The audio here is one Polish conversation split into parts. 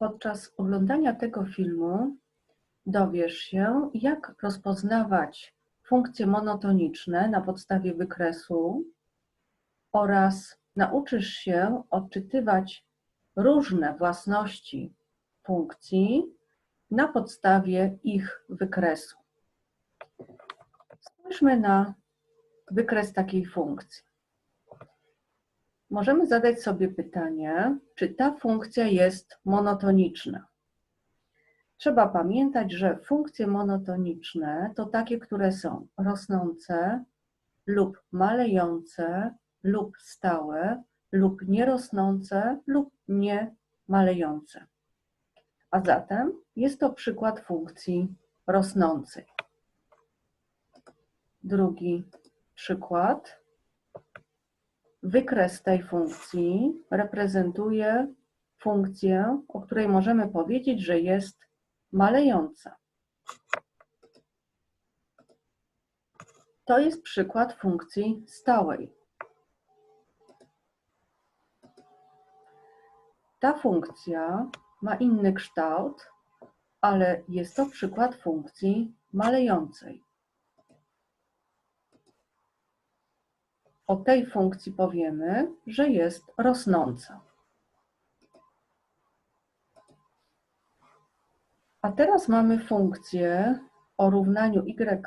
Podczas oglądania tego filmu dowiesz się, jak rozpoznawać funkcje monotoniczne na podstawie wykresu oraz nauczysz się odczytywać różne własności funkcji na podstawie ich wykresu. Spójrzmy na wykres takiej funkcji. Możemy zadać sobie pytanie, czy ta funkcja jest monotoniczna. Trzeba pamiętać, że funkcje monotoniczne to takie, które są rosnące lub malejące lub stałe lub nierosnące lub nie malejące. A zatem jest to przykład funkcji rosnącej. Drugi przykład. Wykres tej funkcji reprezentuje funkcję, o której możemy powiedzieć, że jest malejąca. To jest przykład funkcji stałej. Ta funkcja ma inny kształt, ale jest to przykład funkcji malejącej. O tej funkcji powiemy, że jest rosnąca. A teraz mamy funkcję o równaniu y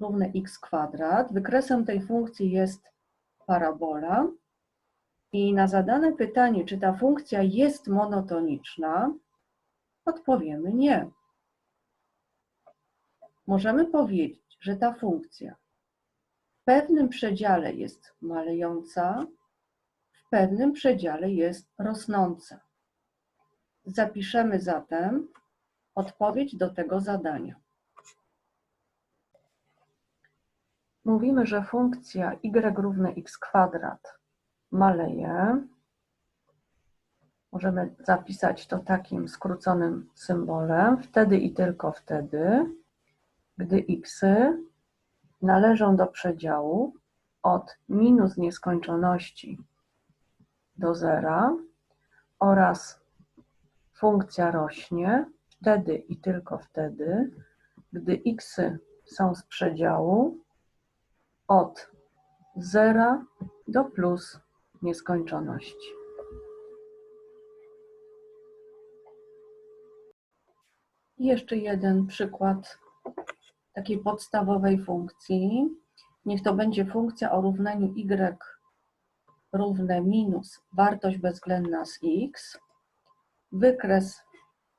równe x kwadrat. Wykresem tej funkcji jest parabola. I na zadane pytanie, czy ta funkcja jest monotoniczna, odpowiemy nie. Możemy powiedzieć, że ta funkcja pewnym przedziale jest malejąca, w pewnym przedziale jest rosnąca. Zapiszemy zatem odpowiedź do tego zadania. Mówimy, że funkcja y równe x kwadrat maleje. Możemy zapisać to takim skróconym symbolem. Wtedy i tylko wtedy, gdy x należą do przedziału od minus nieskończoności do zera oraz funkcja rośnie wtedy i tylko wtedy, gdy x są z przedziału od zera do plus nieskończoności. Jeszcze jeden przykład takiej podstawowej funkcji. Niech to będzie funkcja o równaniu y równe minus wartość bezwzględna z x. Wykres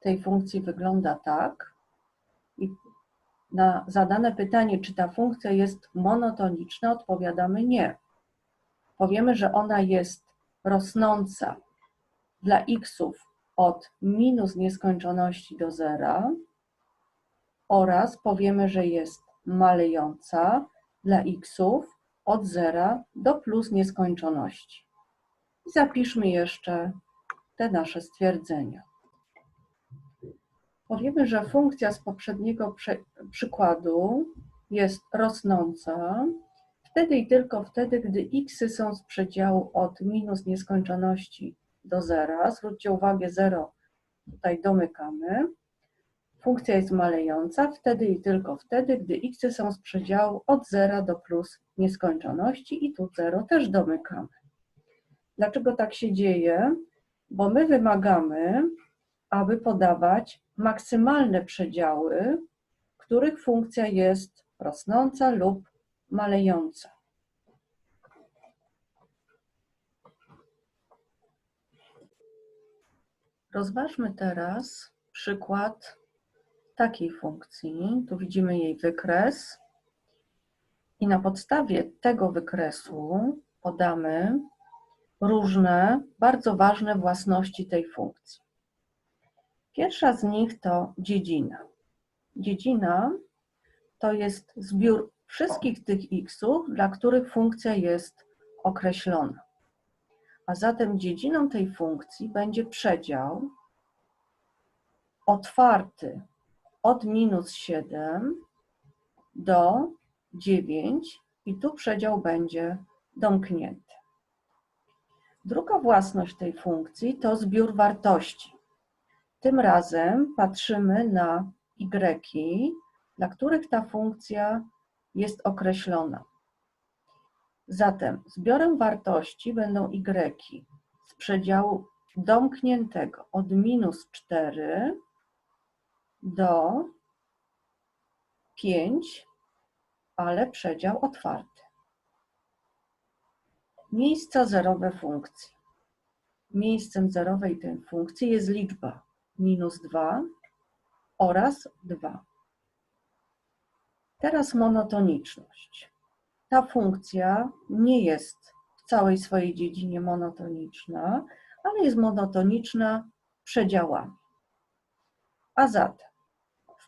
tej funkcji wygląda tak. I na zadane pytanie, czy ta funkcja jest monotoniczna, odpowiadamy nie. Powiemy, że ona jest rosnąca dla xów od minus nieskończoności do zera oraz powiemy, że jest malejąca dla xów od zera do plus nieskończoności. I zapiszmy jeszcze te nasze stwierdzenia. Powiemy, że funkcja z poprzedniego przykładu jest rosnąca wtedy i tylko wtedy, gdy x są z przedziału od minus nieskończoności do zera. Zwróćcie uwagę, 0 tutaj domykamy. Funkcja jest malejąca wtedy i tylko wtedy, gdy x są z przedziału od 0 do plus nieskończoności i tu 0 też domykamy. Dlaczego tak się dzieje? Bo my wymagamy, aby podawać maksymalne przedziały, których funkcja jest rosnąca lub malejąca. Rozważmy teraz przykład takiej funkcji. Tu widzimy jej wykres. I na podstawie tego wykresu podamy różne, bardzo ważne własności tej funkcji. Pierwsza z nich to dziedzina. Dziedzina to jest zbiór wszystkich tych xów, dla których funkcja jest określona. A zatem dziedziną tej funkcji będzie przedział otwarty od minus 7 do 9 i tu przedział będzie domknięty. Druga własność tej funkcji to zbiór wartości. Tym razem patrzymy na y, dla których ta funkcja jest określona. Zatem zbiorem wartości będą y z przedziału domkniętego od minus 4 do 5, ale przedział otwarty. Miejsca zerowe funkcji. Miejscem zerowej tej funkcji jest liczba minus 2 oraz 2. Teraz monotoniczność. Ta funkcja nie jest w całej swojej dziedzinie monotoniczna, ale jest monotoniczna przedziałami. A zatem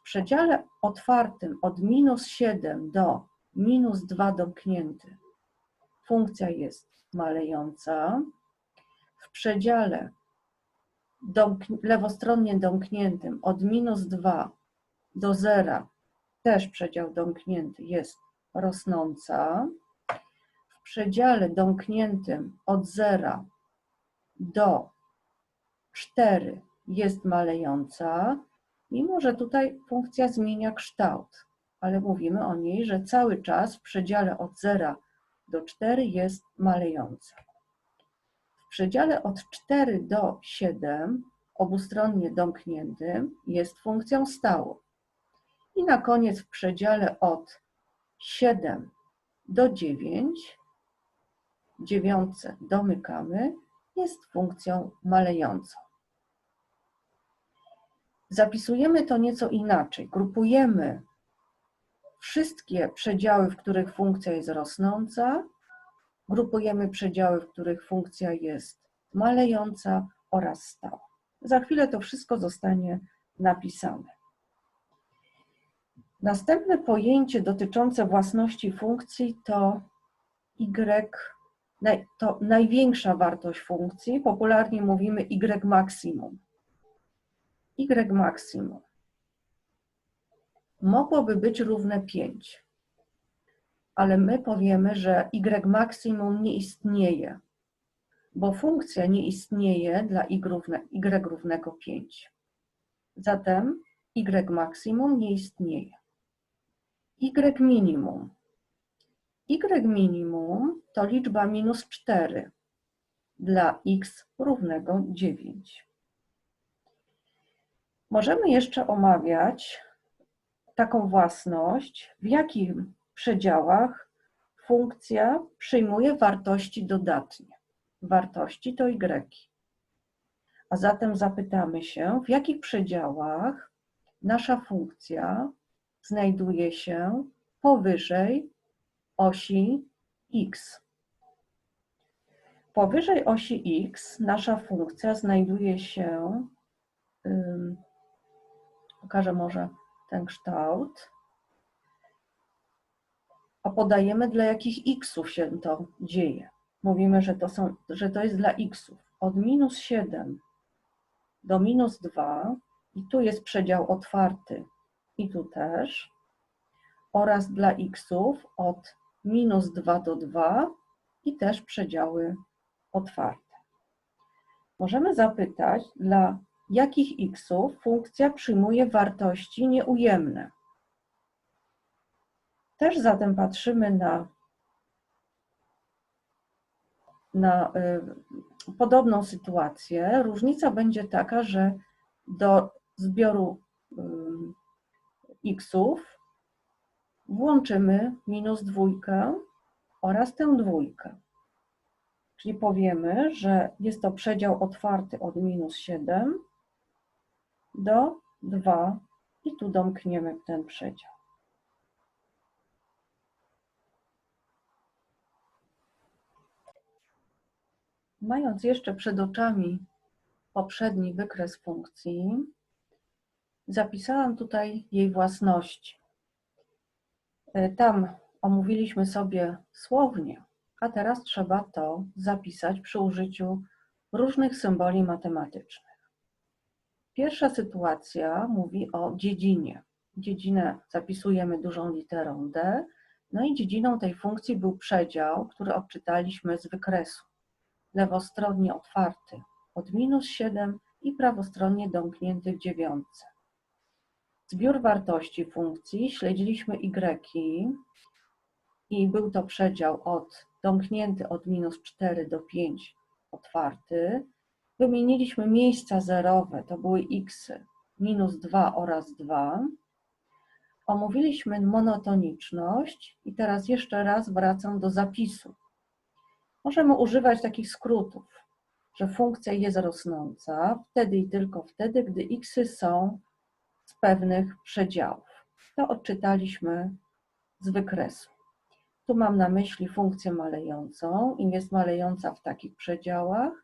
przedziale otwartym od minus 7 do minus 2 domknięty funkcja jest malejąca. W przedziale domk- lewostronnie domkniętym od minus 2 do 0 też przedział domknięty jest rosnąca. W przedziale domkniętym od 0 do 4 jest malejąca, mimo że tutaj funkcja zmienia kształt, ale mówimy o niej, że cały czas w przedziale od 0 do 4 jest malejąca. W przedziale od 4 do 7, obustronnie domkniętym, jest funkcją stałą. I na koniec w przedziale od 7 do 9, dziewiątce domykamy, jest funkcją malejącą. Zapisujemy to nieco inaczej. Grupujemy wszystkie przedziały, w których funkcja jest rosnąca, grupujemy przedziały, w których funkcja jest malejąca oraz stała. Za chwilę to wszystko zostanie napisane. Następne pojęcie dotyczące własności funkcji to y, to największa wartość funkcji. Popularnie mówimy y maksimum. Y maksimum mogłoby być równe 5, ale my powiemy, że y maksimum nie istnieje, bo funkcja nie istnieje dla y, równe, y równego 5. Zatem y maksimum nie istnieje. y minimum. y minimum to liczba minus 4 dla x równego 9. Możemy jeszcze omawiać taką własność, w jakich przedziałach funkcja przyjmuje wartości dodatnie. Wartości to y. A zatem zapytamy się, w jakich przedziałach nasza funkcja znajduje się powyżej osi x. Powyżej osi x nasza funkcja znajduje się, pokażę może ten kształt, a podajemy dla jakich xów się to dzieje. Mówimy, że to, są, że to jest dla xów. Od minus 7 do minus 2 i tu jest przedział otwarty i tu też oraz dla xów od minus 2 do 2 i też przedziały otwarte. Możemy zapytać, dla jakich xów funkcja przyjmuje wartości nieujemne. Też zatem patrzymy na, na y, podobną sytuację. Różnica będzie taka, że do zbioru y, xów włączymy minus dwójkę oraz tę dwójkę. Czyli powiemy, że jest to przedział otwarty od minus 7 do 2 i tu domkniemy ten przedział. Mając jeszcze przed oczami poprzedni wykres funkcji, zapisałam tutaj jej własności. Tam omówiliśmy sobie słownie, a teraz trzeba to zapisać przy użyciu różnych symboli matematycznych. Pierwsza sytuacja mówi o dziedzinie. Dziedzinę zapisujemy dużą literą D, no i dziedziną tej funkcji był przedział, który odczytaliśmy z wykresu. Lewostronnie otwarty od minus 7 i prawostronnie domknięty w dziewiątce. Zbiór wartości funkcji śledziliśmy y i był to przedział od domknięty od minus 4 do 5 otwarty. Wymieniliśmy miejsca zerowe, to były x, minus 2 oraz 2. Omówiliśmy monotoniczność i teraz jeszcze raz wracam do zapisu. Możemy używać takich skrótów, że funkcja jest rosnąca wtedy i tylko wtedy, gdy xy są z pewnych przedziałów. To odczytaliśmy z wykresu. Tu mam na myśli funkcję malejącą, im jest malejąca w takich przedziałach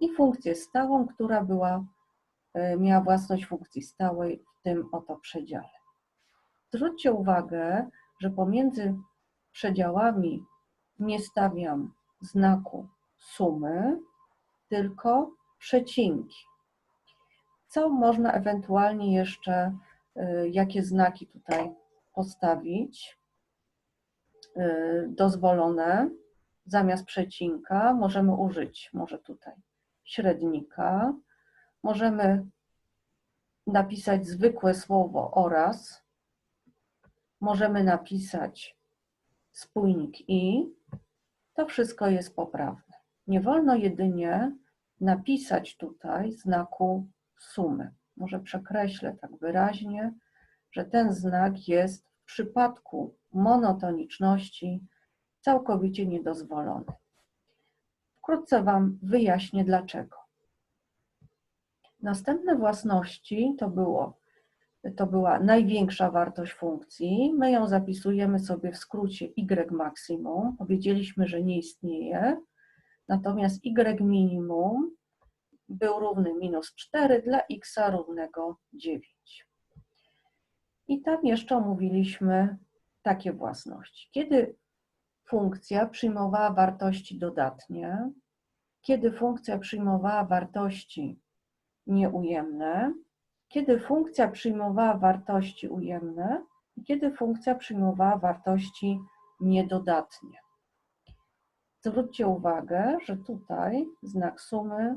i funkcję stałą, która była, e, miała własność funkcji stałej w tym oto przedziale. Zwróćcie uwagę, że pomiędzy przedziałami nie stawiam znaku sumy, tylko przecinki. Co można ewentualnie jeszcze, y, jakie znaki tutaj postawić? Y, dozwolone. Zamiast przecinka możemy użyć, może tutaj, średnika. Możemy napisać zwykłe słowo oraz. Możemy napisać spójnik i. To wszystko jest poprawne. Nie wolno jedynie napisać tutaj znaku sumy. Może przekreślę tak wyraźnie, że ten znak jest w przypadku monotoniczności całkowicie niedozwolony. Wkrótce Wam wyjaśnię dlaczego. Następne własności to, było, to była największa wartość funkcji. My ją zapisujemy sobie w skrócie y maksimum. Powiedzieliśmy, że nie istnieje. Natomiast y minimum był równy minus 4 dla x równego 9. I tam jeszcze omówiliśmy takie własności. Kiedy funkcja przyjmowała wartości dodatnie, kiedy funkcja przyjmowała wartości nieujemne, kiedy funkcja przyjmowała wartości ujemne i kiedy funkcja przyjmowała wartości niedodatnie. Zwróćcie uwagę, że tutaj znak sumy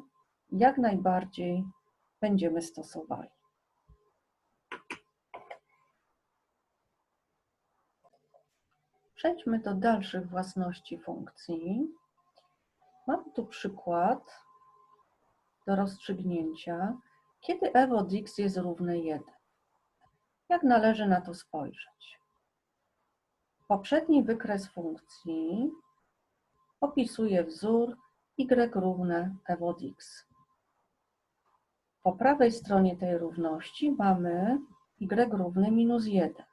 jak najbardziej będziemy stosowali. Przejdźmy do dalszych własności funkcji. Mam tu przykład do rozstrzygnięcia, kiedy f od x jest równe 1. Jak należy na to spojrzeć? Poprzedni wykres funkcji opisuje wzór y równe f od x. Po prawej stronie tej równości mamy y równy minus 1.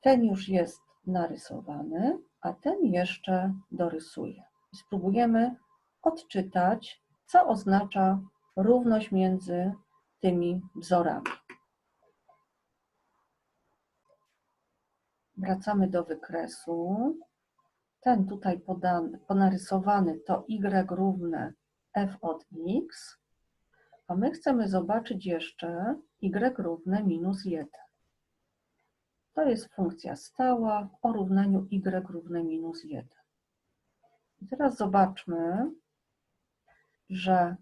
Ten już jest narysowany, a ten jeszcze dorysuję. Spróbujemy odczytać, co oznacza równość między tymi wzorami. Wracamy do wykresu. Ten tutaj podany, ponarysowany to y równe f od x, a my chcemy zobaczyć jeszcze y równe minus 1. To jest funkcja stała o równaniu y równe minus 1. I teraz zobaczmy, że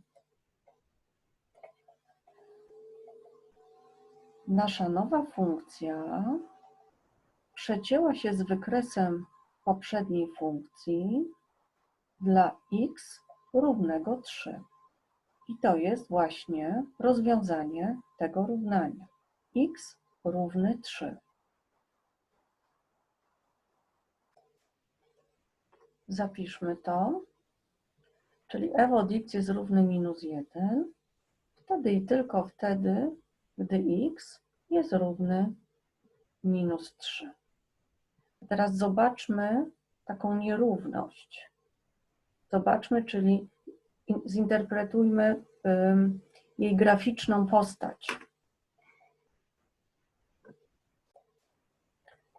nasza nowa funkcja przecięła się z wykresem poprzedniej funkcji dla x równego 3. I to jest właśnie rozwiązanie tego równania. x równy 3. Zapiszmy to. Czyli x jest równy minus 1. Wtedy i tylko wtedy, gdy x jest równy minus 3. Teraz zobaczmy taką nierówność. Zobaczmy, czyli zinterpretujmy jej graficzną postać.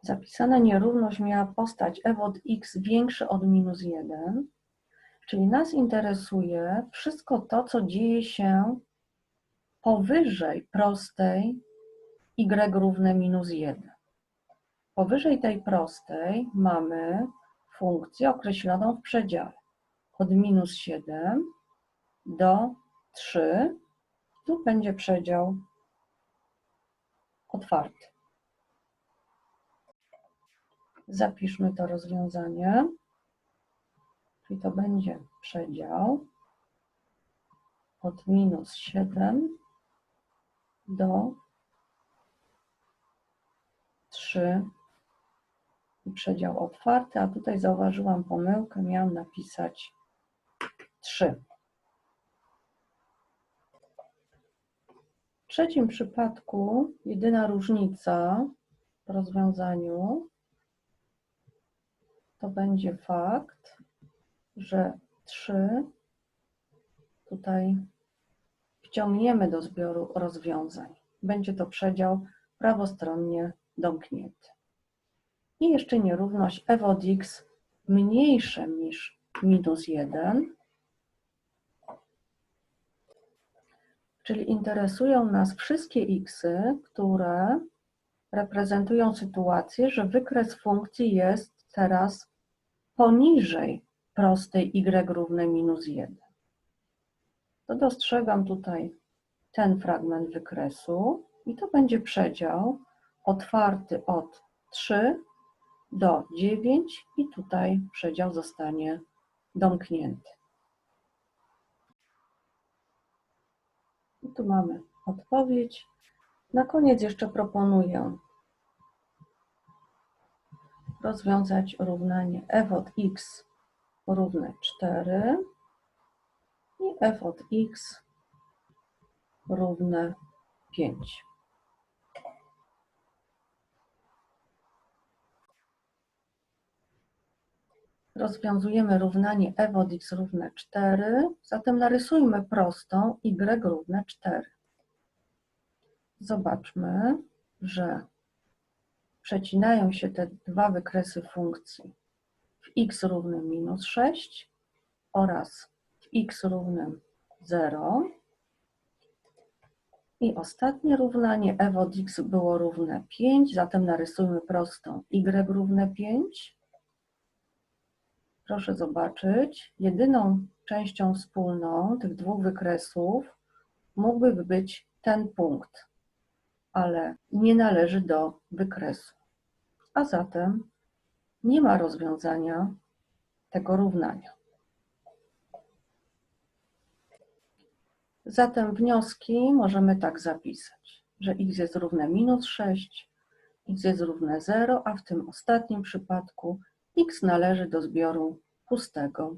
Zapisana nierówność miała postać f od x większe od minus 1, czyli nas interesuje wszystko to, co dzieje się powyżej prostej y równe minus 1. Powyżej tej prostej mamy funkcję określoną w przedziale od minus 7 do 3. Tu będzie przedział otwarty. Zapiszmy to rozwiązanie. Czyli to będzie przedział od minus 7 do 3 i przedział otwarty, a tutaj zauważyłam pomyłkę, miałam napisać 3. W trzecim przypadku jedyna różnica w rozwiązaniu to będzie fakt, że 3 tutaj wciągniemy do zbioru rozwiązań. Będzie to przedział prawostronnie domknięty. I jeszcze nierówność f od x mniejsze niż minus 1, czyli interesują nas wszystkie xy, które reprezentują sytuację, że wykres funkcji jest teraz poniżej prostej y równe minus 1. To dostrzegam tutaj ten fragment wykresu i to będzie przedział otwarty od 3 do 9 i tutaj przedział zostanie domknięty. I tu mamy odpowiedź. Na koniec jeszcze proponuję rozwiązać równanie f od x równe 4 i f od x równe 5. Rozwiązujemy równanie f od x równe 4, zatem narysujmy prostą y równe 4. Zobaczmy, że przecinają się te dwa wykresy funkcji w x równym minus 6 oraz w x równym 0. I ostatnie równanie f od x było równe 5, zatem narysujmy prostą y równe 5. Proszę zobaczyć, jedyną częścią wspólną tych dwóch wykresów mógłby być ten punkt, ale nie należy do wykresu. A zatem nie ma rozwiązania tego równania. Zatem wnioski możemy tak zapisać, że x jest równe minus 6, x jest równe 0, a w tym ostatnim przypadku x należy do zbioru pustego.